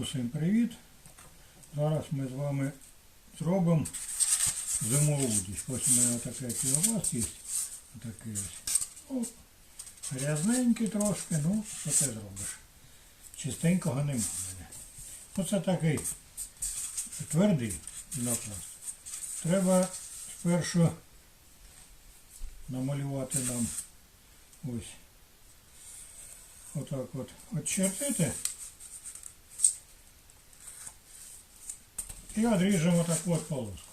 Усім привіт! Зараз ми з вами зробимо зимову удочку. Ось у мене таке кіловас є. Отакий ось. Грязненький трошки, ну, що ти зробиш? Чистенького нема в мене. Оце такий твердий напас. Треба спершу намалювати нам ось отак от очертити. І одріжемо таку от полоску.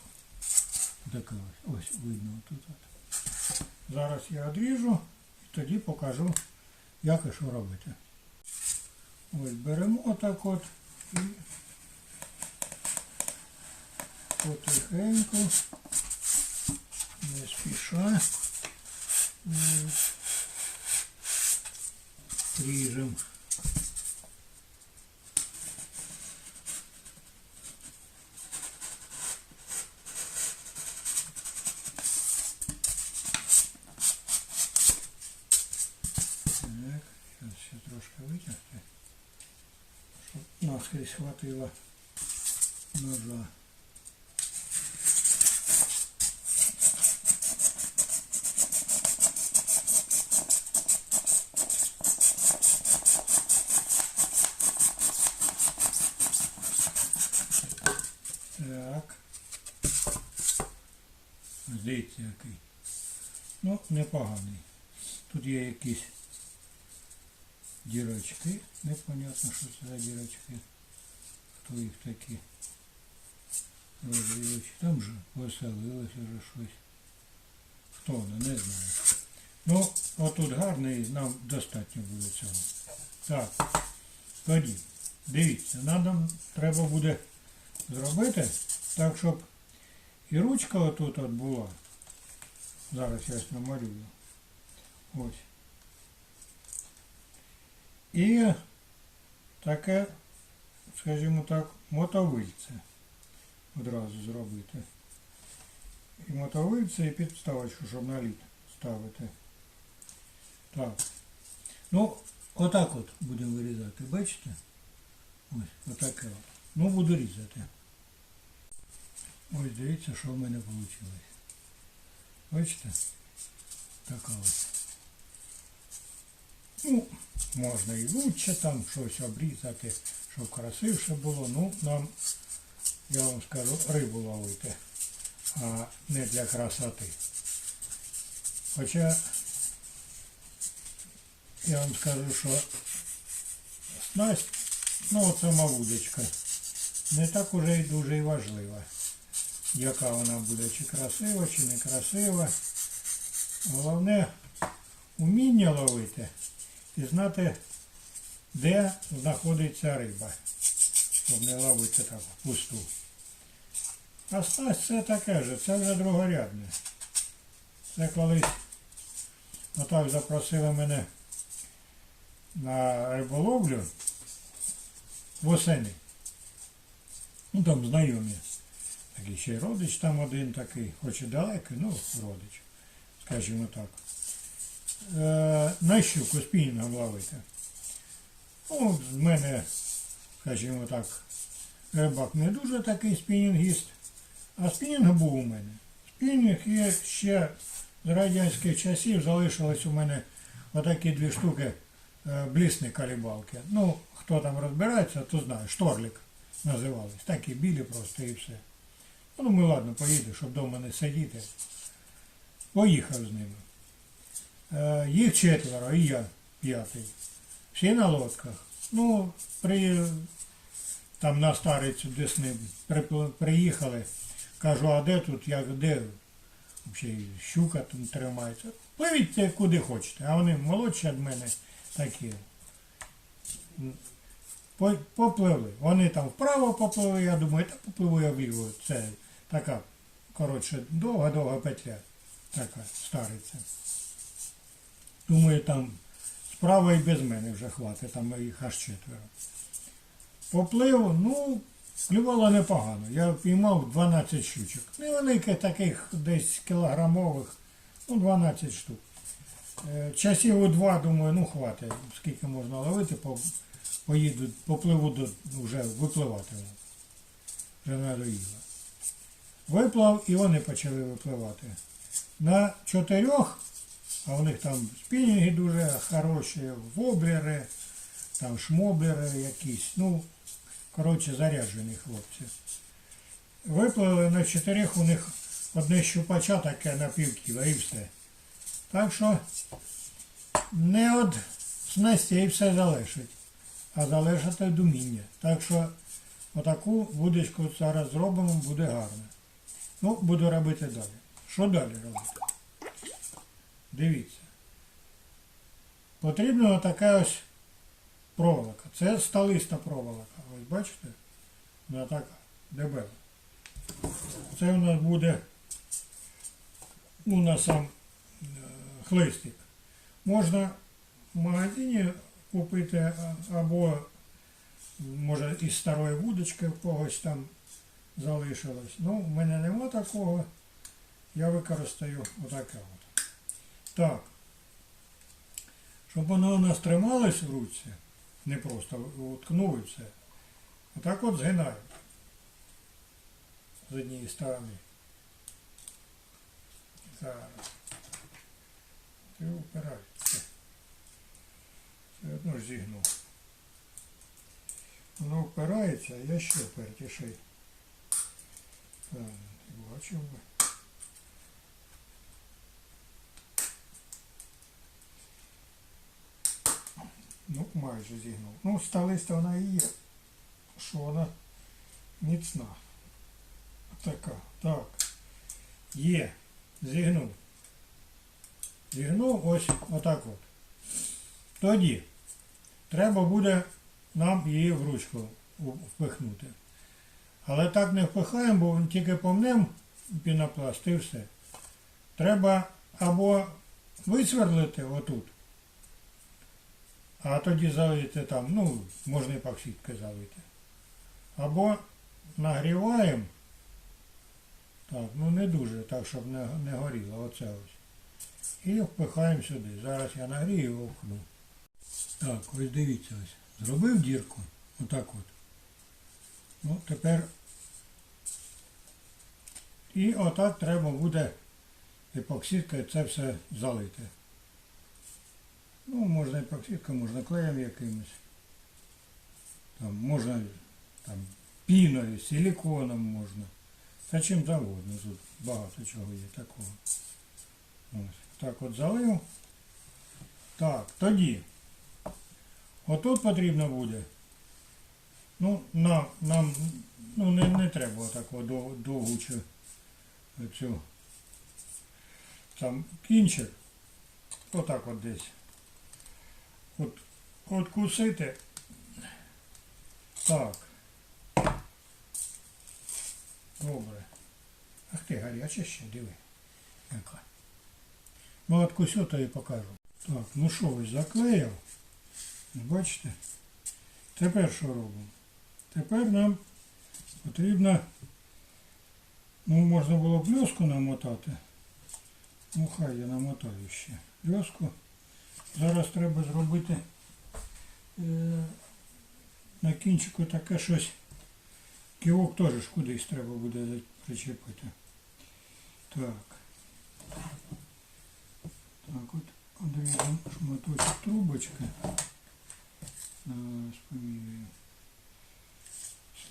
Така ось, видно тут. От. Зараз я одріжу і тоді покажу, як і що робити. Ось беремо отак от і потихеньку, не спіша, ріжемо. Наскрізь хватило ножа. Так. Здається який. Ну, непоганий. Тут є якісь дірочки. Непонятно, що це за дірочки. Їх такі розвівачі. Там же поселилося вже щось. Хто воно, не знаю. Ну, отут гарний, нам достатньо буде цього. Так, тоді, дивіться, нам треба буде зробити так, щоб і ручка отут от була. Зараз я намалюю. Ось. І таке, скажімо так, мотовильце одразу зробити. І мотовильце, і підставочку, щоб на лід ставити. Так. Ну, отак от будемо вирізати, бачите? Ось, отаке от. Ну, буду різати. Ось дивіться, що в мене вийшло. Бачите? Така ось. Ну, можна і лучше там щось обрізати, щоб красивше було. Ну, нам, я вам скажу, рибу ловити, а не для красоти. Хоча я вам скажу, що снасть, ну от сама вудочка, не так уже і дуже і важлива, яка вона буде, чи красива, чи не красива. Головне уміння ловити і знати, де знаходиться риба, щоб не ловити так пусту. А снасть це таке ж, це вже другорядне. Це колись отак запросили мене на риболовлю восени. Ну там знайомі. Такий ще й родич там один такий, хоч і далекий, ну родич, скажімо так. На щуку спінінгом ловити. Ну, в мене, скажімо так, рибак не дуже такий спінінгіст, а спінінг був у мене. Спінінг є ще з радянських часів залишилось у мене отакі дві штуки е, блісні калібалки. Ну, хто там розбирається, то знає, шторлік називались. Такі білі просто і все. Ну, думаю, ладно, поїду, щоб вдома не сидіти. Поїхав з ними. Е, Їх четверо, і я п'ятий. Всі на лодках. Ну, при, там на старицю Десни припли- приїхали. Кажу, а де тут, як де? Взагалі щука там тримається. Пливіть куди хочете. А вони молодші від мене такі. Попливли. Вони там вправо попливли, я думаю, та попливу я вліво. Це така, коротше, довга-довга петля. Така стариця. Думаю, там справа і без мене вже хватить, там їх аж четверо. Поплив, ну, клювало непогано. Я піймав 12 щучок. Невеликих таких десь кілограмових, ну 12 штук. Е, Часів у два, думаю, ну хватить, скільки можна ловити, по- поїдуть, попливуть до, вже випливатимуть. Вже надоїло. Виплав і вони почали випливати. На чотирьох, а у них там спінінги дуже хороші, воблери, там шмоблери якісь, ну, коротше, заряджені хлопці. Виплили на чотирьох у них одне щупача таке на півкіла і все. Так що не від снастей все залежить, а залежить від уміння. Так що отаку вудочку зараз зробимо, буде гарно. Ну, буду робити далі. Що далі робити? Дивіться. Потрібна така ось проволока. Це сталиста проволока. Ось бачите? Вона така дебела. Це у нас буде ну, на сам е, хлистик. Можна в магазині купити або може із старої вудочки в когось там залишилось. Ну, в мене нема такого. Я використаю отаке от. Так. Щоб воно у нас трималось в руці, не просто уткнули все. Отак от згинають з однієї сторони. Зараз. Ти упирається. Все одно ж зігнув. Воно впирається, а я ще впертіший. Ти бачив би. Ну, майже зігнув. Ну, сталиста вона і є. Що вона міцна. Така. Так. Є. Зігнув. Зігнув ось отак от. Тоді треба буде нам її в ручку впихнути. Але так не впихаємо, бо тільки помнем пінопласт і все. Треба або висверлити отут, а тоді залити там, ну, можна паксітки залити. Або нагріваємо. Так, ну не дуже, так, щоб не, не горіло, оце ось. І впихаємо сюди. Зараз я нагрію і впхну. Так, ось дивіться ось. Зробив дірку. Отак от. Ну, тепер. І отак треба буде епоксидкою це все залити. Ну, можна епоксидкою, можна клеєм якимось. Там можна там, піною, силіконом можна. Та чим завгодно. Тут багато чого є такого. Ось. Так от залив. Так, тоді. Отут потрібно буде. Ну, нам, нам ну, не, не треба такого довгу цю там кінчик. Отак от десь. От, от кусити. Так. Добре. Ах ти гаряча ще, диви. Яка. Ну, откусю, то і покажу. Так, ну що, ось заклеїв. Бачите? Тепер що робимо? Тепер нам потрібно, ну, можна було б льоску намотати. Ну, хай я намотаю ще. Льоску. Зараз треба зробити е, на кінчику таке щось. Ківок теж кудись треба буде причепити. Так. Так, от одрізаємо шматочок трубочки. Зараз.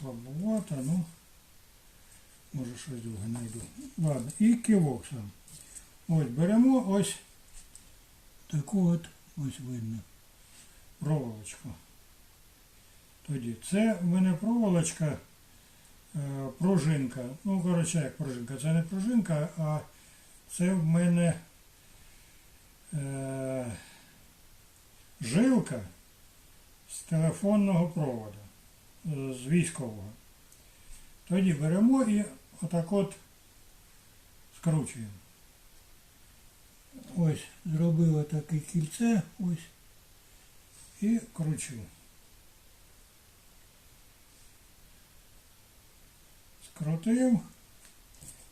Слабовато, ну може щось друге знайду. Ладно, і кивок сам. Ось беремо ось таку от, ось видно, проволочку. Тоді це в мене проволочка, е, пружинка. Ну, коротше, як пружинка. Це не пружинка, а це в мене е, жилка з телефонного проводу, е, з військового. Тоді беремо і отак от скручуємо. Ось зробила таке кільце, ось, і кручу. Скрутив,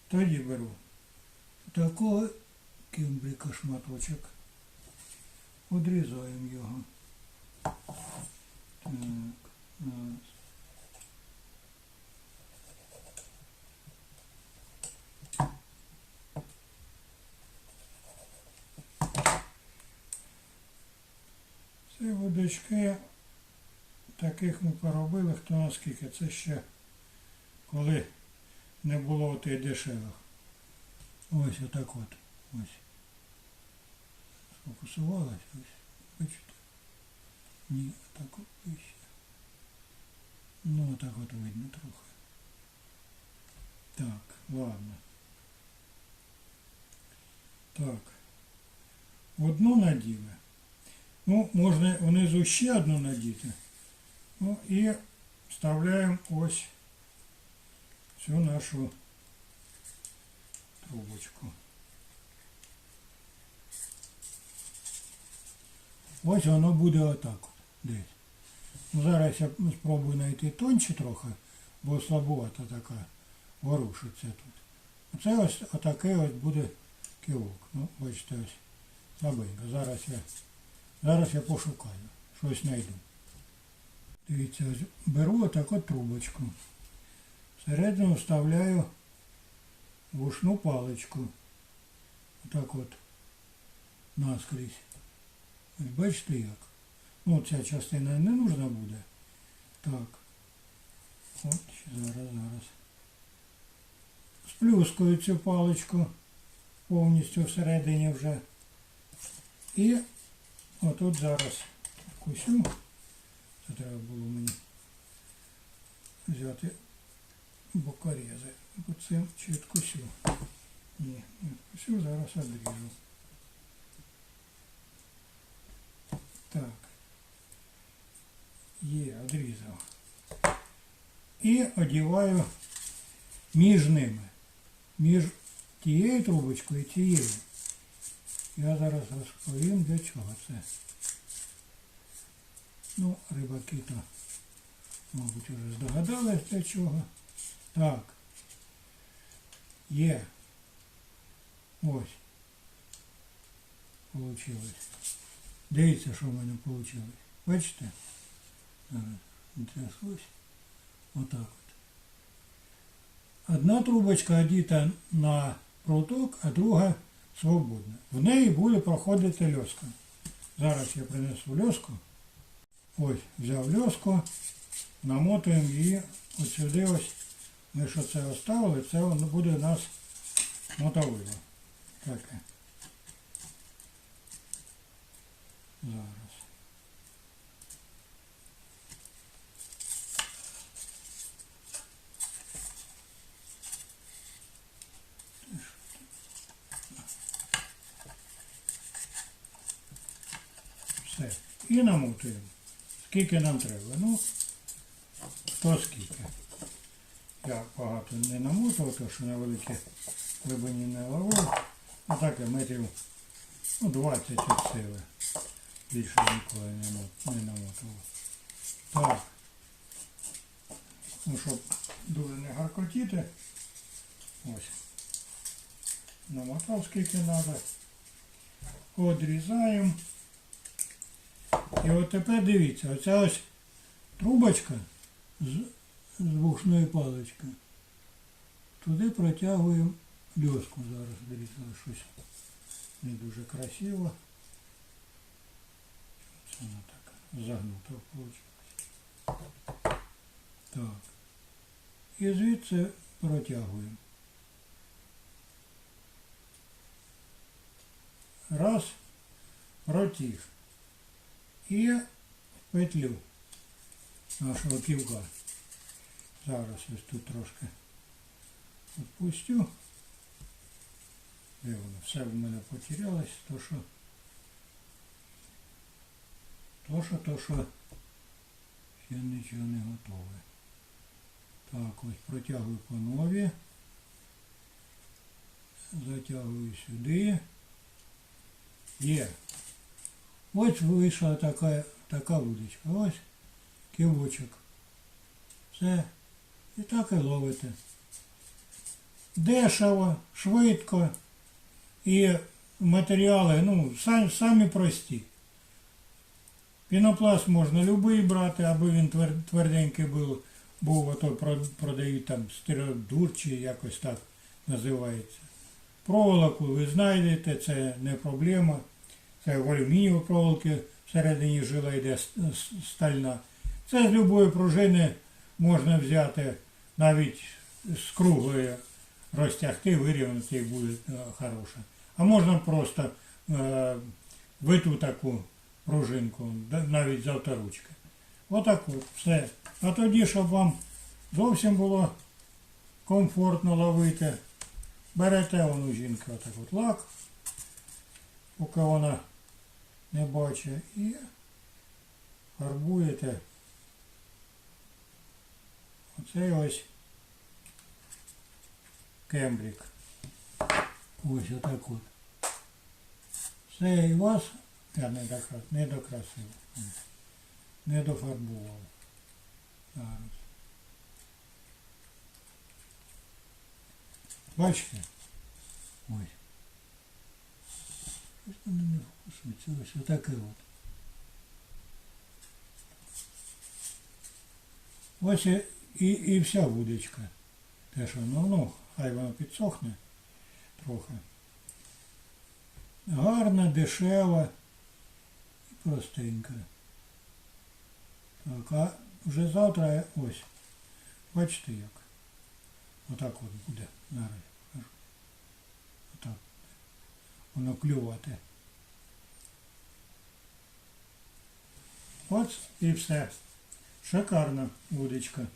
тоді беру такого кімбрика шматочок, одрізаємо його. Так, раз. Це таких ми поробили, хто наскільки. Це ще коли не було тих дешевих. Ось отак от. Ось. Сфокусувалась ось. Бачите? Ні, так от вище. Ну, так от видно трохи. Так, ладно. Так. Одну наділи. Ну, можна внизу ще одну надіти. Ну і вставляємо ось цю нашу трубочку. Ось воно буде отак от десь. Ну, зараз я спробую знайти тонче трохи, бо слабовата така ворушиться тут. Оце ось отакий ось буде кивок. Ну, бачите, ось слабенько. Зараз я, зараз я пошукаю, щось знайду. Дивіться, беру отак от трубочку. Всередину вставляю вушну паличку. Отак от наскрізь. Ось бачите як? Ну, ця частина не нужна буде. Так. От, зараз, зараз. Сплюскую цю паличку повністю всередині вже. І отут зараз вкусю. Це треба було мені взяти бокорези. Оцим чи відкусю. Ні, не відкусю, зараз одріжу. Так. Є, одрізав. І одіваю між ними. Між тією трубочкою і тією. Я зараз розповім для чого це. Ну, рибаки то, мабуть, вже здогадались для чого. Так. Є. Ось. Получилось. Дивіться, що в мене вийшло. Бачите? Тряслось. Отак от. Одна трубочка одіта на проток, а друга свободна. В неї буде проходити льоска. Зараз я принесу льоску. Ось, взяв льоску, намотуємо її от сюди ось. Ми що це оставили, це буде у нас мотовило. Таке. Зараз. Все. І намотуємо. Скільки нам треба? Ну, хто скільки. Я багато не намотував, тому що на великі глибині не ловив. А так я метрів ну, 20 від сили. Більше ніколи не намотував. Так. Ну, щоб дуже не гаркотіти. Ось. Намотав скільки треба. Одрізаємо. І от тепер дивіться, оця ось трубочка з, з вушної палички. Туди протягуємо льоску зараз. Дивіться, щось не дуже красиво. Це вона так загнута вийшло. Так. І звідси протягуємо. Раз, протяг і петлю нашого ківка. Зараз ось тут трошки відпустю. Де воно? Все в мене потерялось, то що, то що, то що ще нічого не готове. Так, ось протягую по нові. Затягую сюди. Є. Ось вийшла така, така вудочка. Ось кивочок. Все. І так і ловите. Дешево, швидко. І матеріали, ну, самі, самі прості. Пінопласт можна любий брати, аби він тверденький був, був ото про- продають там стереодур чи якось так називається. Проволоку ви знайдете, це не проблема. В алюмінієвій проволоки всередині жила йде стальна. Це з любої пружини можна взяти навіть з круглої розтягти, вирівняти і буде е, хороше. А можна просто е, виту таку пружинку, навіть з авторучки. Отак от, все. А тоді, щоб вам зовсім було комфортно ловити, берете вон у жінки отак от лак, поки вона не бачить, і фарбуєте оцей ось кембрик. Ось отак от. Все і вас, я не докрас, не докрасив, не дофарбував. Зараз. Бачите? Ось. Ось воно не фокусується. Ось отаке от. Ось і, і вся вудочка. Те, що ну, ну, хай воно підсохне трохи. Гарна, дешева і простенька. Так, а вже завтра ось. Бачите як? Отак от буде. Зараз покажу. Отак. Воно клювати. От і все. Шикарна вудочка.